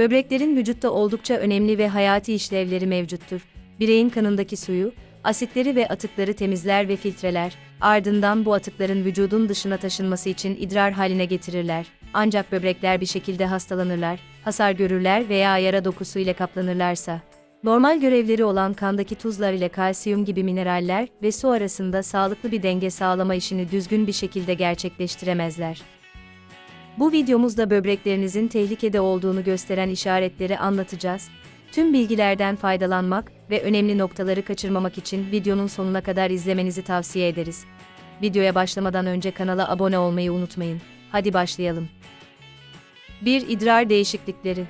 Böbreklerin vücutta oldukça önemli ve hayati işlevleri mevcuttur. Bireyin kanındaki suyu, asitleri ve atıkları temizler ve filtreler, ardından bu atıkların vücudun dışına taşınması için idrar haline getirirler. Ancak böbrekler bir şekilde hastalanırlar, hasar görürler veya yara dokusu ile kaplanırlarsa, normal görevleri olan kandaki tuzlar ile kalsiyum gibi mineraller ve su arasında sağlıklı bir denge sağlama işini düzgün bir şekilde gerçekleştiremezler. Bu videomuzda böbreklerinizin tehlikede olduğunu gösteren işaretleri anlatacağız. Tüm bilgilerden faydalanmak ve önemli noktaları kaçırmamak için videonun sonuna kadar izlemenizi tavsiye ederiz. Videoya başlamadan önce kanala abone olmayı unutmayın. Hadi başlayalım. 1. İdrar değişiklikleri.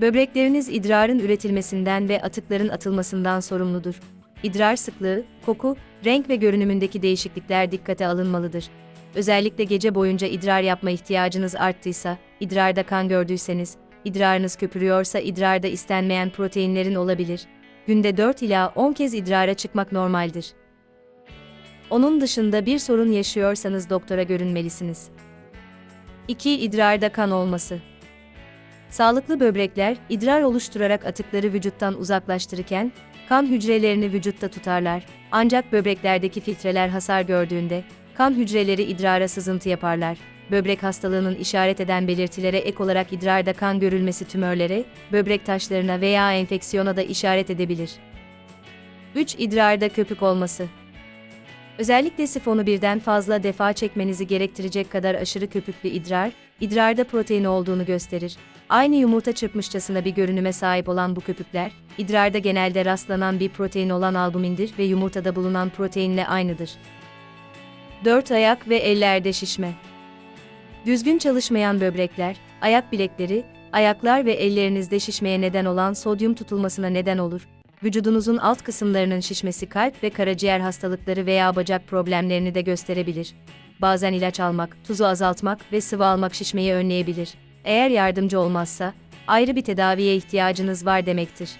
Böbrekleriniz idrarın üretilmesinden ve atıkların atılmasından sorumludur. İdrar sıklığı, koku, renk ve görünümündeki değişiklikler dikkate alınmalıdır. Özellikle gece boyunca idrar yapma ihtiyacınız arttıysa, idrarda kan gördüyseniz, idrarınız köpürüyorsa idrarda istenmeyen proteinlerin olabilir. Günde 4 ila 10 kez idrara çıkmak normaldir. Onun dışında bir sorun yaşıyorsanız doktora görünmelisiniz. 2. İdrarda kan olması. Sağlıklı böbrekler, idrar oluşturarak atıkları vücuttan uzaklaştırırken, kan hücrelerini vücutta tutarlar. Ancak böbreklerdeki filtreler hasar gördüğünde, kan hücreleri idrara sızıntı yaparlar. Böbrek hastalığının işaret eden belirtilere ek olarak idrarda kan görülmesi tümörlere, böbrek taşlarına veya enfeksiyona da işaret edebilir. 3. İdrarda köpük olması. Özellikle sifonu birden fazla defa çekmenizi gerektirecek kadar aşırı köpüklü idrar, idrarda protein olduğunu gösterir. Aynı yumurta çırpmışçasına bir görünüme sahip olan bu köpükler, idrarda genelde rastlanan bir protein olan albumindir ve yumurtada bulunan proteinle aynıdır. 4 ayak ve ellerde şişme. Düzgün çalışmayan böbrekler, ayak bilekleri, ayaklar ve ellerinizde şişmeye neden olan sodyum tutulmasına neden olur. Vücudunuzun alt kısımlarının şişmesi kalp ve karaciğer hastalıkları veya bacak problemlerini de gösterebilir. Bazen ilaç almak, tuzu azaltmak ve sıvı almak şişmeyi önleyebilir. Eğer yardımcı olmazsa, ayrı bir tedaviye ihtiyacınız var demektir.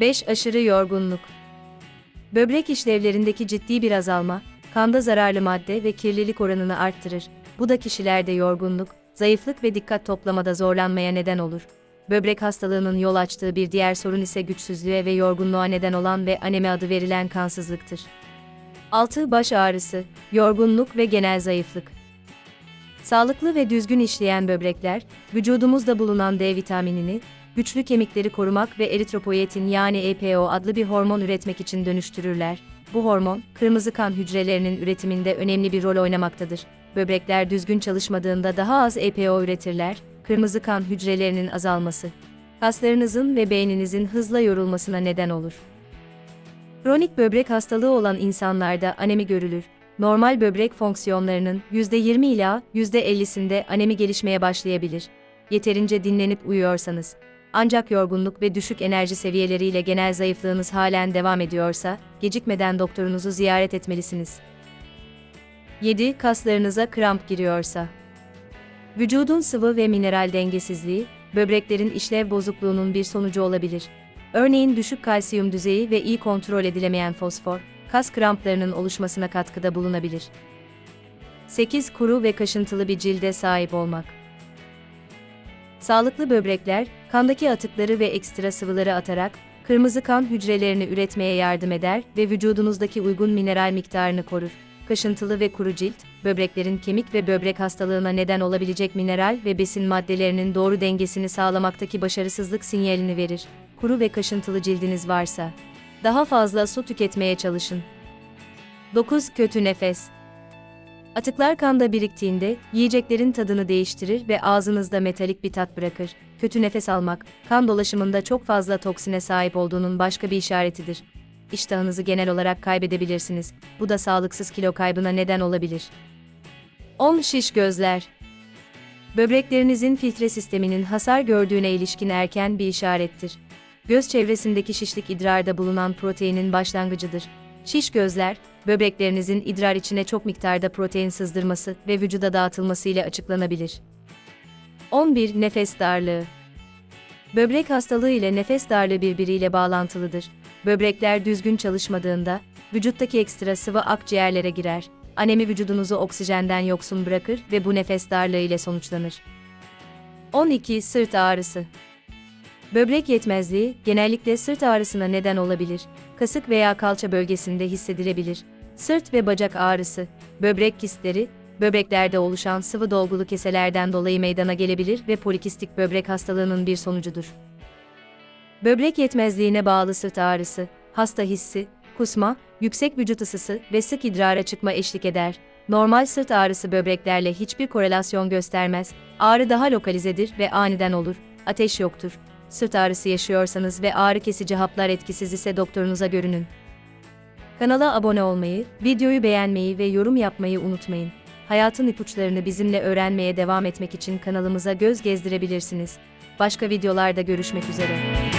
5. Aşırı yorgunluk. Böbrek işlevlerindeki ciddi bir azalma, kanda zararlı madde ve kirlilik oranını arttırır. Bu da kişilerde yorgunluk, zayıflık ve dikkat toplamada zorlanmaya neden olur. Böbrek hastalığının yol açtığı bir diğer sorun ise güçsüzlüğe ve yorgunluğa neden olan ve anemi adı verilen kansızlıktır. 6. Baş ağrısı, yorgunluk ve genel zayıflık. Sağlıklı ve düzgün işleyen böbrekler, vücudumuzda bulunan D vitaminini, güçlü kemikleri korumak ve eritropoyetin yani EPO adlı bir hormon üretmek için dönüştürürler. Bu hormon, kırmızı kan hücrelerinin üretiminde önemli bir rol oynamaktadır. Böbrekler düzgün çalışmadığında daha az EPO üretirler, kırmızı kan hücrelerinin azalması, kaslarınızın ve beyninizin hızla yorulmasına neden olur. Kronik böbrek hastalığı olan insanlarda anemi görülür. Normal böbrek fonksiyonlarının %20 ila %50'sinde anemi gelişmeye başlayabilir. Yeterince dinlenip uyuyorsanız. Ancak yorgunluk ve düşük enerji seviyeleriyle genel zayıflığınız halen devam ediyorsa, gecikmeden doktorunuzu ziyaret etmelisiniz. 7. Kaslarınıza kramp giriyorsa. Vücudun sıvı ve mineral dengesizliği, böbreklerin işlev bozukluğunun bir sonucu olabilir. Örneğin düşük kalsiyum düzeyi ve iyi kontrol edilemeyen fosfor, kas kramplarının oluşmasına katkıda bulunabilir. 8. Kuru ve kaşıntılı bir cilde sahip olmak. Sağlıklı böbrekler, kandaki atıkları ve ekstra sıvıları atarak, kırmızı kan hücrelerini üretmeye yardım eder ve vücudunuzdaki uygun mineral miktarını korur. Kaşıntılı ve kuru cilt, böbreklerin kemik ve böbrek hastalığına neden olabilecek mineral ve besin maddelerinin doğru dengesini sağlamaktaki başarısızlık sinyalini verir. Kuru ve kaşıntılı cildiniz varsa, daha fazla su tüketmeye çalışın. 9. Kötü nefes. Atıklar kanda biriktiğinde yiyeceklerin tadını değiştirir ve ağzınızda metalik bir tat bırakır. Kötü nefes almak, kan dolaşımında çok fazla toksine sahip olduğunun başka bir işaretidir. İştahınızı genel olarak kaybedebilirsiniz. Bu da sağlıksız kilo kaybına neden olabilir. 10. Şiş gözler. Böbreklerinizin filtre sisteminin hasar gördüğüne ilişkin erken bir işarettir. Göz çevresindeki şişlik idrarda bulunan proteinin başlangıcıdır. Şiş gözler, böbreklerinizin idrar içine çok miktarda protein sızdırması ve vücuda dağıtılması ile açıklanabilir. 11. Nefes darlığı. Böbrek hastalığı ile nefes darlığı birbiriyle bağlantılıdır. Böbrekler düzgün çalışmadığında, vücuttaki ekstra sıvı akciğerlere girer. Anemi vücudunuzu oksijenden yoksun bırakır ve bu nefes darlığı ile sonuçlanır. 12. Sırt ağrısı. Böbrek yetmezliği genellikle sırt ağrısına neden olabilir. Kasık veya kalça bölgesinde hissedilebilir. Sırt ve bacak ağrısı, böbrek kistleri, böbreklerde oluşan sıvı dolgulu keselerden dolayı meydana gelebilir ve polikistik böbrek hastalığının bir sonucudur. Böbrek yetmezliğine bağlı sırt ağrısı, hasta hissi, kusma, yüksek vücut ısısı ve sık idrara çıkma eşlik eder. Normal sırt ağrısı böbreklerle hiçbir korelasyon göstermez. Ağrı daha lokalizedir ve aniden olur. Ateş yoktur. Sırt ağrısı yaşıyorsanız ve ağrı kesici haplar etkisiz ise doktorunuza görünün. Kanala abone olmayı, videoyu beğenmeyi ve yorum yapmayı unutmayın. Hayatın ipuçlarını bizimle öğrenmeye devam etmek için kanalımıza göz gezdirebilirsiniz. Başka videolarda görüşmek üzere.